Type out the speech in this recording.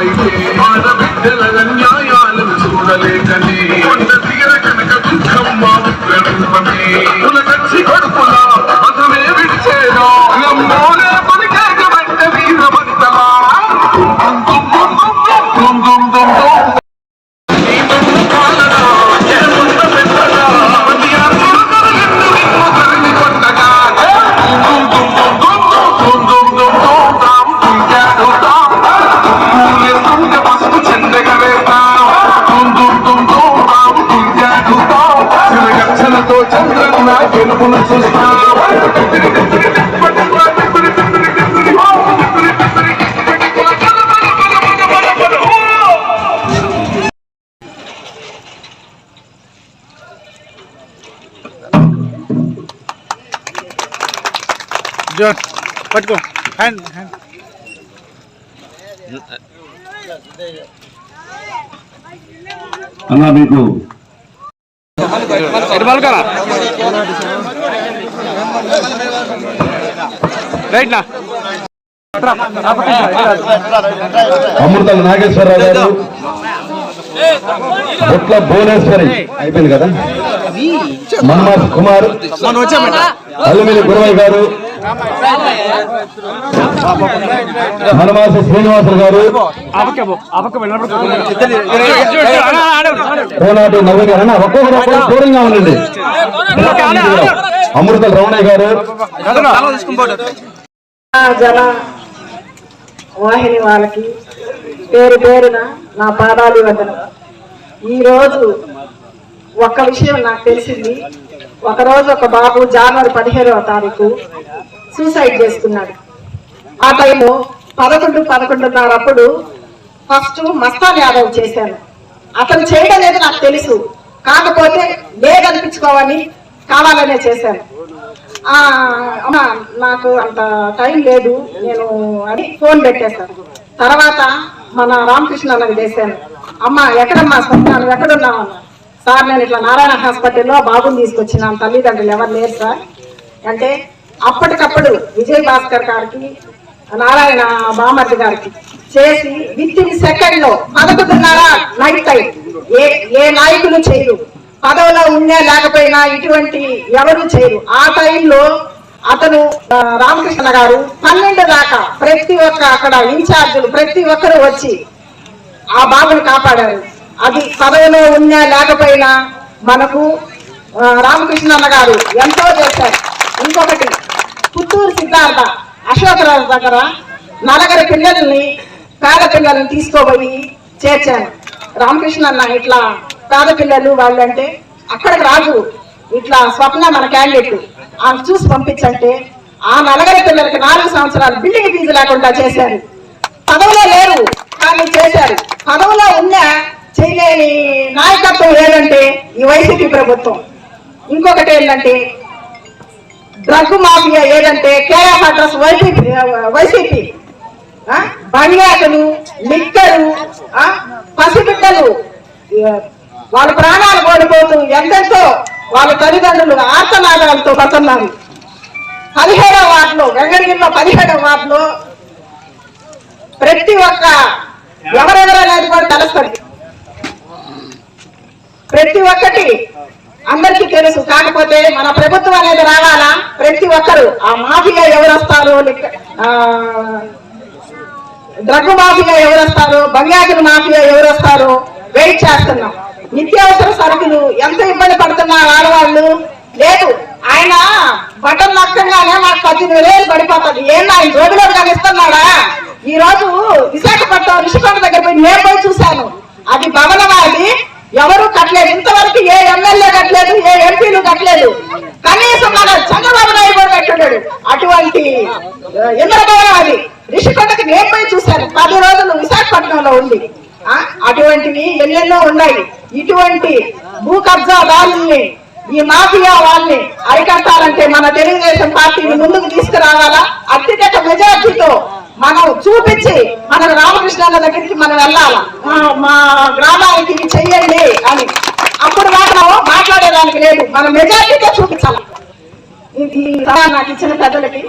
வைத்தே மாதவிட்டலகன் జోన్ పట్టుకో. హ్యాండ్ హ్యాండ్ అలా మీకు ఎటు పలుకాలా రైట్ నా. అమృతల నాగేశ్వరరావు గారు. బొట్ల భువనేశ్వరి. అయిపోయింది కదా? మన్మాస్ కుమార్. అల్లుమిలి గురవయ్య గారు. మనమాస శ్రీనివాసులు గారు. కోనాటి నవీన్ గారు ఒక్కొక్కరు దూరంగా ఉండండి. అమృత రమణయ్య గారు. జన వాహిని వాళ్ళకి పేరు పేరున నా పాదాలు వదనం ఈరోజు ఒక్క విషయం నాకు తెలిసింది. ఒకరోజు ఒక బాబు జనవరి పదిహేడవ తారీఖు సూసైడ్ చేసుకున్నాడు ఆ టైంలో పదకొండు పదకొండున్నర అప్పుడు ఫస్ట్ మస్తాన్ యాదవ్ చేశాను అతను చేయడం లేదు నాకు తెలుసు. కాకపోతే లేదనిపించుకోవాలని కావాలనే చేశాను అమ్మ నాకు అంత టైం లేదు నేను అని ఫోన్ పెట్టేశాను తర్వాత మన రామకృష్ణ అన్నది చేశాను అమ్మ ఎక్కడమ్మా స్వప్నాలు ఎక్కడున్నావు? సార్ నేను ఇట్లా నారాయణ హాస్పిటల్లో బాబుని తీసుకొచ్చిన తల్లిదండ్రులు ఎవరు లేరు సార్. అంటే అప్పటికప్పుడు విజయ్ భాస్కర్ గారికి నారాయణ బామర్ది గారికి చేసి విత్ ఇన్ సెకండ్లో పదకొండున్నర నైట్ టైం. ఏ ఏ నాయకులు చేయరు. పదవిలో ఉన్నా లేకపోయినా ఇటువంటి ఎవరు చేయరు. ఆ టైంలో అతను రామకృష్ణ గారు పన్నెండు దాకా ప్రతి ఒక్క అక్కడ ఇన్ఛార్జీలు ప్రతి ఒక్కరు వచ్చి ఆ బాబుని కాపాడారు. అది పదవిలో ఉన్నా లేకపోయినా మనకు రామకృష్ణ అన్న గారు ఎంతో చేశారు. ఇంకొకటి పుత్తూరు సిద్ధార్థ అశోకరాజు దగ్గర నలగరి పిల్లల్ని పేద పిల్లల్ని తీసుకోబోయి చేర్చాను రామకృష్ణ అన్న ఇట్లా పేద పిల్లలు వాళ్ళంటే అక్కడికి రాజు. ఇట్లా స్వప్న మన క్యాండిడేట్ ఆమె చూసి పంపించంటే ఆ నలగరి పిల్లలకి నాలుగు సంవత్సరాలు బిల్డింగ్ ఫీజు లేకుండా చేశారు. పదవులో లేరు కానీ చేశారు. పదవులో ఉన్న చేయలేని నాయకత్వం ఏదంటే ఈ వైసీపీ ప్రభుత్వం. ఇంకొకటి ఏంటంటే డ్రగ్ మాఫియా ఏదంటే కేఆర్ అడ్రస్ వైసీపీ వైసీపీ. ఆ? బంగాకులు లిక్కరు ఆ? పసిబిడ్డలు. వాళ్ళ ప్రాణాలు కోల్పోతూ ఎంతెంతో వాళ్ళ తల్లిదండ్రులు ఆర్తనాదాలతో బతున్నారు. పదిహేడవ వార్డులో వెంగళగిరిలో పదిహేడవ వార్డులో ప్రతి ఒక్క ఎవరెవరనేది కూడా తెలుస్తుంది ప్రతి ఒక్కటి అందరికీ తెలుసు. కాకపోతే మన ప్రభుత్వం ప్రతి ఒక్కరు ఆ మాఫియా ఎవరు వస్తారు డ్రగ్ మాఫియా ఎవరు వస్తారు బంగాకుల మాఫియా ఎవరు వస్తారు వెయిట్ చేస్తున్నాం. నిత్యావసర సరుకులు ఎంత ఇబ్బంది పడుతున్నారు ఆడవాళ్ళు? లేదు ఆయన బటన్ నక్కగానే మాకు పద్దెనిమిది వేలు పడిపోతుంది. ఏం ఆయన రోజులో కానీ ఇస్తున్నాడా? ఈ రోజు విశాఖపట్నం రిషికొండ దగ్గర పోయి నేను పోయి చూశాను. అది భవనం అది? ఎవరు కట్టలేదు. ఇంతవరకు ఏ ఎమ్మెల్యే కట్టలేదు ఏ ఎంపీలు కట్టలేదు. అంటాడు అటువంటి ఆ, అది రిషికొండకి నేను పోయి చూశాను. పది రోజులు విశాఖపట్నంలో ఉంది అటువంటివి ఎన్నెన్నో ఉన్నాయి. ఇటువంటి భూ కబ్జా దారుల్ని ఈ మాఫియా వాళ్ళని అరికట్టాలంటే మన తెలుగుదేశం పార్టీని ముందుకు తీసుకురావాలా? అత్యధిక మెజార్టీతో మనం చూపించి మన రామకృష్ణ దగ్గరికి మనం వెళ్ళాలా? మా- గ్రామానికి చెయ్యండి అని. అప్పుడు మాత్రం మాట్లాడేదానికి లేదు. మన మెజార్టీతో చూపించాలి? నాకు ఇచ్చిన పెద్దలకి